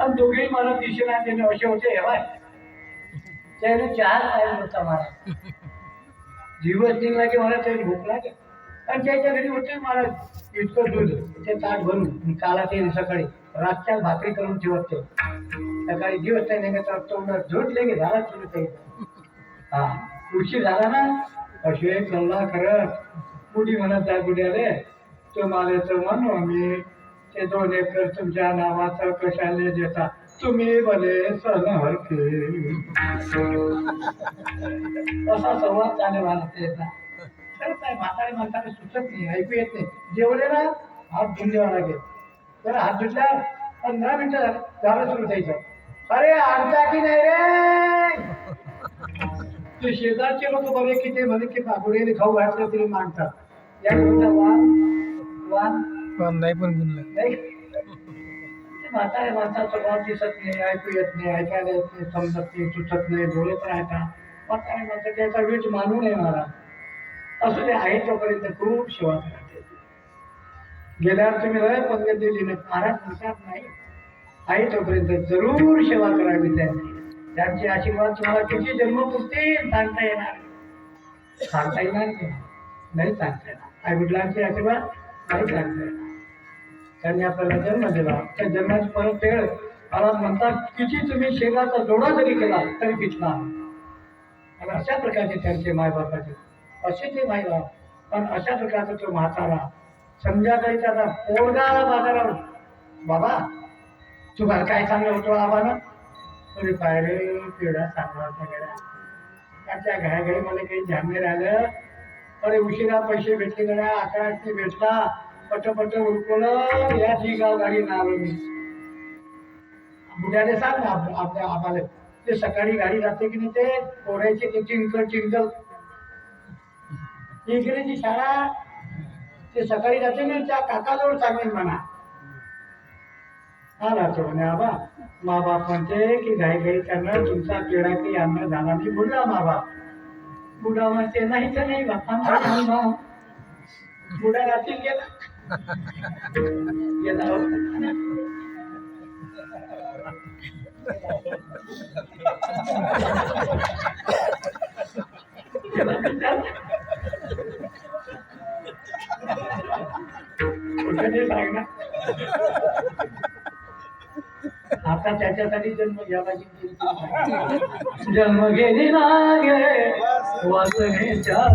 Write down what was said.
आणि दोघेही मला दिशेला देणे असे होते हे त्याने चार टाइम होता मला. दिवस निघला की मला तरी भूक लागे आणि त्याच्या घरी होते मला इतकं दूध ते ताट भरून. मी काला ते सकाळी रातच्या भाकरी करून ठेवत. ते सकाळी दिवस नाही निघत तोंडात झोट लेगे झाला तुला. ते हा उशीर झाला ना? अशे सल्ला खरंच कुणी म्हणत आहे बुड्याले तुम्हाला मालाचं म्हणू मी ते दोन एकर तुमच्या नावाचं कशाले देता? तुम्ही भले सण हरके. असा संवाद चालू मला त्याचा खरंच नाही म्हातारे म्हातारे सुचत नाही ऐकू येत नाही. जेवले ना हात धुऊन द्यावा लागेल. तर हात धुतल्या पंधरा मिनिटं झालं झालं सुरू द्यायचं अरे आणता की नाही रे? ते शेजारचे लोक बरे की ते म्हणे की पापुडेने खाऊ घातलं तरी मागतात. या गोष्टीचा वाद वाद. पण नाही पण गुणलं. नाही. ते म्हातारे माणसाचं वाद दिसत नाही ऐकू येत नाही ऐकायला येत नाही समजत नाही सुचत नाही पण ऐका म्हातारे माणसं त्याचा वीट मानू नये मला. असं ते आहे तोपर्यंत खूप सेवा करायची. गेल्यावर तुम्ही लय पंगत दिली नाही महाराज म्हणतात नाही. आहे तोपर्यंत जरूर सेवा करावी त्यांनी. त्यांचे आशीर्वाद तुम्हाला किती जन्म पुरतील सांगता येणार. सांगता येणार नाही? सांगता येणार. आई वडिलांचे आशीर्वाद नाही सांगता येणार. त्यांनी आपल्याला जन्म दिला. त्या जन्माची परत वेळ मला म्हणतात किती तुम्ही शेगाचा जोडा जरी केला तरी पिछला आणि अशा प्रकारचे त्यांचे मायबापाचे असे ते मायबाप. पण अशा प्रकारचा तो म्हातारा संध्याकाळी त्याचा पोरगा आला बाजारावर. बाबा तुम्हाला काय चांगलं होतं आबानं? अरे पायरे पिढा सांगला होता त्याच्या घाई मला काही ध्यान आलं अरे उशिरा पैसे भेटले गड्या अकराशे भेटला. पटपट उरकवलं या जी गाव गाडी नाव मी. बुड्याने सांग ना आपल्या आम्हाला ते सकाळी गाडी जाते की नाही ते? पोरायचे ते चिंकल चिंकल इंग्रजी शाळा ते सकाळी जाते ना त्या काकाजवळ सांगेल म्हणा. आला तो म्हणे आबा मा बाप म्हणते की घाई घाई करणं तुमचा पिढा की अन्न झाला नाही बुडला मा बाप बुडा म्हणते नाही तर नाही बापा बुडा रात्री गेला. गेला हो. कुठे सांगणार आता त्याच्यासाठी जन्म घ्यायला गेली जन्म घेली ना वाचण्याच्या